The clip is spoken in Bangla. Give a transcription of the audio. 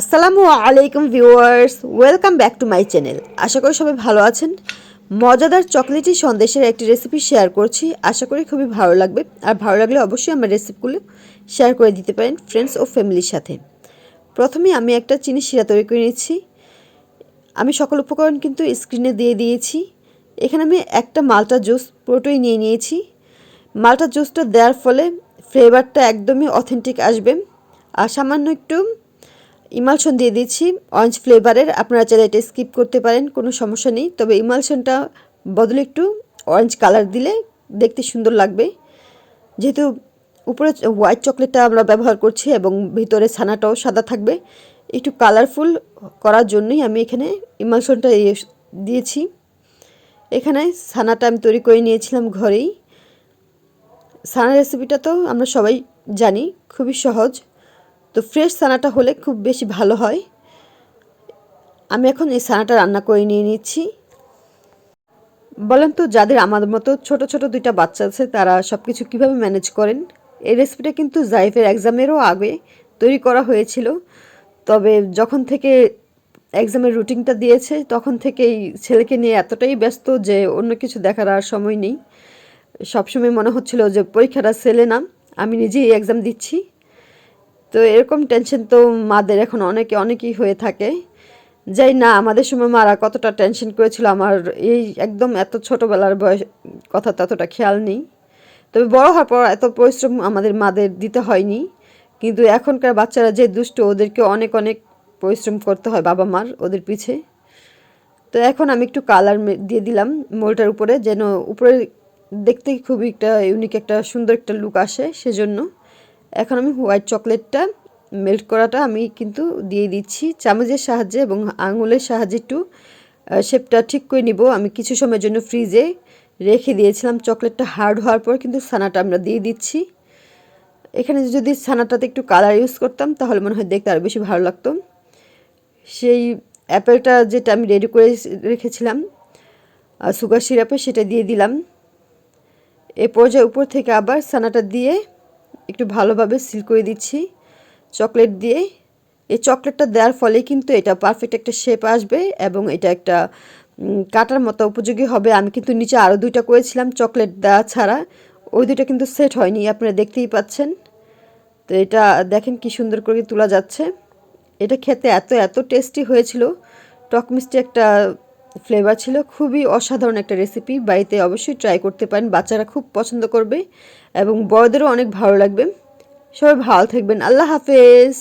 আসসালামু আলাইকুম viewers, welcome back to my channel. আশা করি সবাই ভালো আছেন। মজাদার চকলেটি সন্দেশের একটি রেসিপি শেয়ার করছি। আশা করি খুবই ভালো লাগবে। আর ভালো লাগলে অবশ্যই আমার রেসিপিগুলো শেয়ার করে দিতে পারেন ফ্রেন্ডস ও ফ্যামিলির সাথে। প্রথমে আমি একটা চিনি শিরা তৈরি করে নিচ্ছি। আমি সকল উপকরণ কিন্তু স্ক্রিনে দিয়ে দিয়েছি। এখানে আমি একটা মালটা জুস পুরোটাই নিয়ে নিয়েছি। মালটা জুসটা দেওয়ার ফলে ফ্লেভারটা একদমই অথেন্টিক আসবে। আর সামান্য একটু ইমালশন দিয়ে দিচ্ছি। অরেঞ্জ ফ্লেভারের আপনারা চাইলে এটা স্কিপ করতে পারেন, কোনো সমস্যা নেই। তবে ইমালশনটা বদলে একটু অরেঞ্জ কালার দিলে দেখতে সুন্দর লাগবে। যেহেতু উপরে হোয়াইট চকলেটটা আমরা ব্যবহার করছি এবং ভিতরে ছানাটাও সাদা থাকবে। একটু কালারফুল করার জন্যই আমি এখানে ইমালশনটা দিয়েছি। এখানে ছানাটা আমি তৈরি করে নিয়েছিলাম ঘরেই। ছানা রেসিপিটা তো আমরা সবাই জানি, খুবই সহজ। তো ফ্রেশ ছানাটা হলে খুব বেশি ভালো হয়। আমি এখন এই ছানাটা রান্না করে নিয়ে নিচ্ছি। বলেন তো, যাদের আমার মতো ছোট ছোট দুইটা বাচ্চা আছে, তারা সব কিছু কীভাবে ম্যানেজ করেন? এই রেসিপিটা কিন্তু জাইফের এক্সামেরও আগে তৈরি করা হয়েছিল। তবে যখন থেকে এক্সামের রুটিনটা দিয়েছে, তখন থেকেই ছেলেকে নিয়ে এতটাই ব্যস্ত যে অন্য কিছু দেখার আর সময় নেই। সবসময় মনে হচ্ছিল যে পরীক্ষাটা সেলে না। আমি নিজেই এক্সাম দিচ্ছি। তো এরকম টেনশন তো মাদের এখন অনেকে, অনেকেই হয়ে থাকে। যাই না, আমাদের সময় মারা কতটা টেনশন করেছিল আমার, এই একদম এত ছোটোবেলার বয়স, কথা ততটা খেয়াল নেই। তবে বড় হওয়ার পর এত পরিশ্রম আমাদের মাদের দিতে হয়নি। কিন্তু এখনকার বাচ্চারা যে দুষ্ট, ওদেরকে অনেক অনেক পরিশ্রম করতে হয় বাবা মার, ওদের পিছে। তো এখন আমি একটু কালার দিয়ে দিলাম মোলটার উপরে, যেন উপরে দেখতে খুবই একটা ইউনিক একটা সুন্দর একটা লুক আসে সেজন্য। এখন আমি হোয়াইট চকলেটটা মেল্ট করাটা আমি কিন্তু দিয়ে দিচ্ছি, চামচের সাহায্যে এবং আঙুলের সাহায্যে একটু শেপটা ঠিক করে নিব। আমি কিছু সময়ের জন্য ফ্রিজে রেখে দিয়েছিলাম। চকলেটটা হার্ড হওয়ার পর কিন্তু ছানাটা আমরা দিয়ে দিচ্ছি। এখানে যদি ছানাটাতে একটু কালার ইউজ করতাম, তাহলে মনে হয় দেখতে আরও বেশি ভালো লাগতো। সেই অ্যাপেলটা যেটা আমি রেডি করে রেখেছিলাম সুগার সিরাপে সেটা দিয়ে দিলাম। এ পর্যায়ে উপর থেকে আবার ছানাটা দিয়ে একটু ভালোভাবে সিল করে দিচ্ছি। চকলেট দিয়ে। এই চকলেটটা দেওয়ার ফলে কিন্তু এটা পারফেক্ট একটা শেপ আসবে এবং এটা একটা কাটার মতো উপযোগী হবে। আমি কিন্তু নিচে আরও দুইটা করেছিলাম চকলেট দেওয়া ছাড়া। ওই দুইটা কিন্তু সেট হয়নি, আপনারা দেখতেই পাচ্ছেন। তো এটা দেখেন কি সুন্দর করে তোলা যাচ্ছে। এটা খেতে এত এত টেস্টি হয়েছিল। টক মিষ্টি একটা ফ্লেভার ছিল। খুবই অসাধারণ একটা রেসিপি বাড়িতে অবশ্যই ট্রাই করতে পারেন। বাচ্চারা খুব পছন্দ করবে। এবং বড়দেরও অনেক ভালো লাগবে। সবাই ভালো থাকবেন। আল্লাহ হাফেজ।